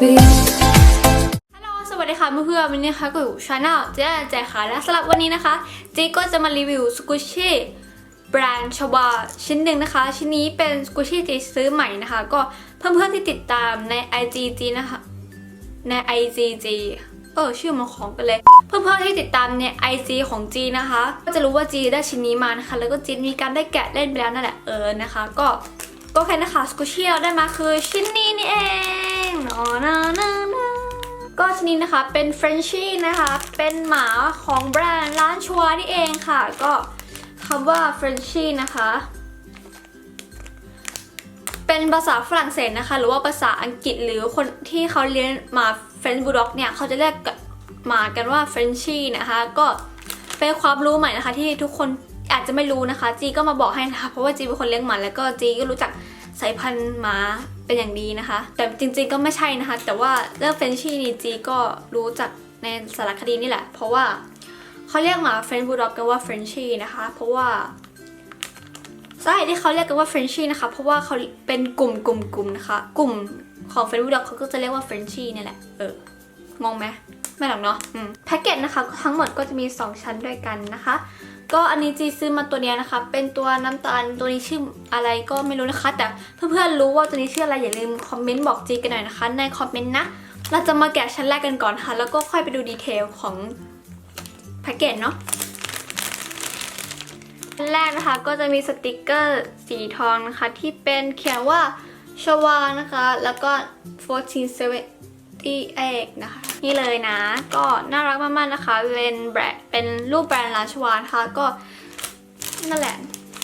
be ฮัลโหลสวัสดีค่ะเพื่อนๆวันนี้นะคะก็อยู่ชาแนลเจ๊แจคค่ะและสำหรับวันนี้นะคะเจ๊ก็จะมารีวิวสกูชี่แบรนด์ชวาชิ้นหนึ่งนะคะ ชิ้นนี้เป็นสกูชี่ที่ซื้อใหม่นะคะ ก็เพื่อนๆที่ติดตามใน IG จีนะคะใน IG จีเออชื่อมันของกันเลย เพื่อนๆที่ติดตามใน IG ของจีนะคะ ก็จะรู้ว่าจีได้ชิ้นนี้มานะคะ แล้วก็จีมีการได้แกะเล่นไปแล้วนั่นแหละเออนะคะ ก็ ก็แค่นะคะสกูชี่เราได้มาคือชิ้นนี้นี่เองอ๋อนะนะนะก็ชิ้นิดนะคะเป็นเฟรนชี่นะคะ เป็นหมาของแบรนด์ร้านชัวร์นี่เองค่ะ ก็คำว่าเฟรนชี่นะคะ เป็นภาษาฝรั่งเศสนะคะ หรือว่าภาษาอังกฤษหรือคนที่เขาเรียนหมาเฟรนช์บูลด็อกเนี่ยเขาจะเรียกหมากันว่าเฟรนชี่นะคะ ก็เป็นความรู้ใหม่นะคะที่ทุกคน อาจจะไม่รู้นะคะ จีก็มาบอกให้นะคะ เพราะว่าจีเป็นคนเลี้ยงหมาแล้วก็จีก็รู้จักสายพันธุ์หมาเป็นอย่างดีนะคะ แต่จริงๆก็ไม่ใช่นะคะ แต่ว่าเรื่องเฟรนชี่นี่จีก็รู้จากในสารคดีนี่แหละ เพราะว่าเขาเรียกหมาเฟรนช์บูลด็อกกันว่าเฟรนชี่นะคะ เพราะว่าสาเหตุที่เขาเรียกกันว่าเฟรนชี่นะคะ เพราะว่าเขาเป็นกลุ่มกลุ่มกลุ่มนะคะ กลุ่มของเฟรนช์บูลด็อกเขาก็จะเรียกว่าเฟรนชี่นี่แหละ เอองงไหมไม่หรอกเนาะแพ็กเกจนะคะ ทั้งหมดก็จะมี 2 ชั้นด้วยกันนะคะ ก็อันนี้จีซื้อมาตัวเนี้ยนะคะ เป็นตัวน้ำตาลตัวนี้ชื่ออะไรก็ไม่รู้นะคะ แต่เพื่อนๆรู้ว่าตัวนี้ชื่ออะไรอย่าลืมคอมเมนต์บอกจีกันหน่อยนะคะ ในคอมเมนต์นะ เราจะมาแกะชั้นแรกกันก่อนค่ะ แล้วก็ค่อยไปดูดีเทลของแพ็กเกจเนาะชั้นแรกนะคะก็จะมีสติกเกอร์สีทองนะคะ ที่เป็นเขียนว่าชวานะคะ แล้วก็ 1478นะคะ นี่เลยนะ ก็น่ารักมากๆนะคะ เป็นแบรนด์เป็นรูปแบรนด์ราชวานะคะก็นั่นแหละ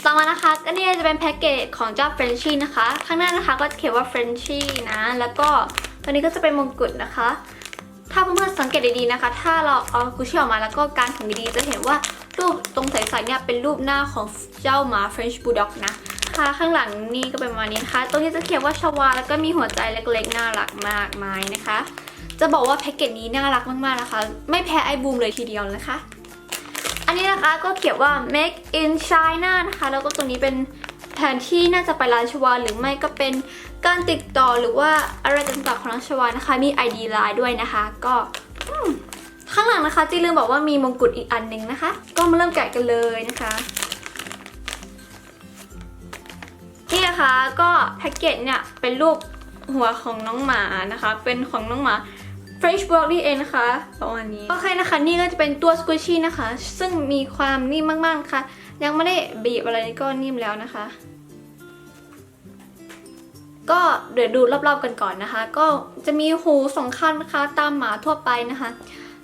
ต่อมานะคะก็นี่จะเป็นแพ็กเกจของเจ้าเฟรนชี่นะคะ ข้างหน้านะคะก็เขียนว่าเฟรนชี่นะ แล้วก็ตัวนี้ก็จะเป็นมงกุฎนะคะ ถ้าเพื่อนๆสังเกตดีๆนะคะ ถ้าเราเอากุชชี่ออกมาแล้วก็การถึงดีๆจะเห็นว่ารูปตรงใสๆเนี่ยเป็นรูปหน้าของเจ้าหมา French Bulldog นะคะ ข้างหลังนี่ก็เป็นประมาณนี้นะคะ ตรงนี้จะเขียนว่าชวา แล้วก็มีหัวใจเล็กๆ น่ารักมากมายนะคะ จะบอกว่าแพ็กเกจนี้น่ารักมากๆนะคะ ไม่แพ้ไอบูมเลยทีเดียวนะคะ อันนี้นะคะก็เขียนว่า make in China นะคะ แล้วก็ตรงนี้เป็นแผนที่น่าจะไปร้านชวาหรือไม่ก็เป็นการติดต่อหรือว่าอะไรต่างๆของร้านชวานะคะ มี ID Line ด้วยนะคะ ก็ข้างหลังนะคะจีลืมบอกว่ามีมงกุฎอีกอันหนึ่งนะคะ ก็มาเริ่มแกะกันเลยนะคะ นะคะ ก็แพ็กเกจเนี่ยเป็นรูปหัวของน้องหมานะคะ เป็นของน้องหมา French Bulldog นี่เองนะคะประมาณนี้โอเคนะคะ นี่ก็จะเป็นตัว Squishy นะคะ ซึ่งมีความนิ่มมากๆนะคะยังไม่ได้บีบอะไรก็นิ่มแล้วนะคะ ก็เดี๋ยวดูรอบๆกันก่อนนะคะ ก็จะมีหูสองข้างนะคะ ตามหมาทั่วไปนะคะ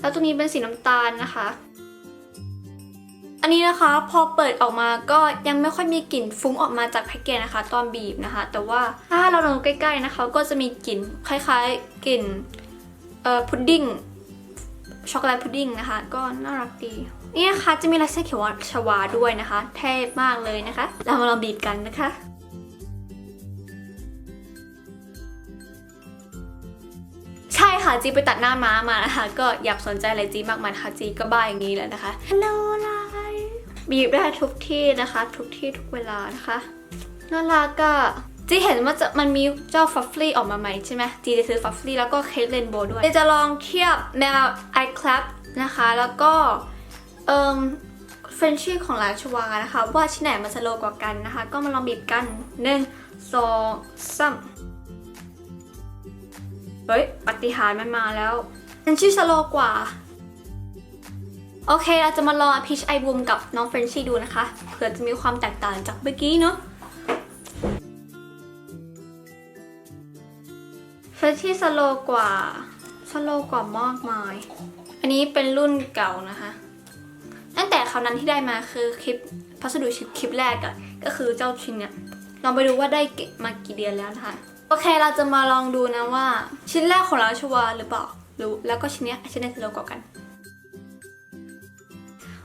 แล้วตัวนี้เป็นสีน้ำตาลนะคะ อันนี้นะคะพอเปิดออกมาก็ยังไม่ค่อยมีกลิ่นฟุ้งออกมาจากแพ็กเกจนะคะ ตอนบีบนะคะ แต่ว่าถ้าเราลองใกล้ๆนะคะ ก็จะมีกลิ่นคล้ายๆกลิ่นเอ่อพุดดิ้งช็อกโกแลตพุดดิ้งนะคะ ก็น่ารักดีนี่นะคะจะมีลายเส้นเขียวชวาด้วยนะคะ เท่มากเลยนะคะ เรามาลองบีบกันนะคะใช่ค่ะจีไปตัดหน้าม้ามานะคะ ก็อยากสนใจอะไรจีมากมายค่ะจีก็บ้าอย่างนี้แล้วนะคะฮัลโหลไล บีบได้ทุกที่นะคะ ทุกที่ทุกเวลานะคะน่ารักอะจีเห็นว่าจะมันมีเจ้าฟัฟฟี่ออกมาใหม่ใช่ไหมจีจะซื้อฟัฟฟี่แล้วก็เคสเรนโบว์ด้วยจะลองเทียบแมวไอคลับนะคะ แล้วก็เอ่อเฟรนชี่ของราชวานะคะ ว่าชิ้นไหนมันสโลกว่ากันนะคะ ก็มาลองบีบกันหนึ่งสองสามเฮ้ยปฏิหารมันมาแล้วมันชื่อสโลกว่า โอเคเราจะมาลองพีชไอบูมกับน้องเฟรนชี่ดูนะคะ เผื่อจะมีความแตกต่างจากเมื่อกี้เนาะเฟรนชี่สโลกว่าสโลกว่ามากมาย อันนี้เป็นรุ่นเก่านะคะ ตั้งแต่คราวนั้นที่ได้มาคือคลิปพัสดุชิปคลิปแรกอะก็คือเจ้าชิ้นเนี่ยลองไปดูว่าได้เก็บมากี่เดือนแล้วนะคะ โอเคเราจะมาลองดูนะว่า ชิ้นแรกของเราชัวร์หรือเปล่าหรือแล้วก็ชิ้นเนี้ยชิ้นไหนจะเร็วกว่ากัน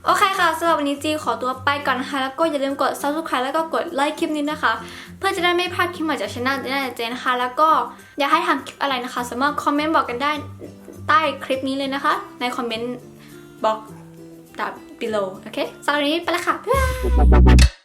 โอเคค่ะสำหรับวันนี้จีขอตัวไปก่อนนะคะแล้วก็อย่าลืมกด subscribe แล้วก็กดไลค์คลิปนี้นะคะ เพื่อจะได้ไม่พลาดคลิปใหม่จากช่องเจน่าเจนะคะแล้วก็อยากให้ทำคลิปอะไรนะคะ สามารถคอมเมนต์บอกกันได้ใต้คลิปนี้เลยนะคะ ในคอมเมนต์บอก down below โอเคสำหรับวันนี้ไปแล้วค่ะบ๊ายบาย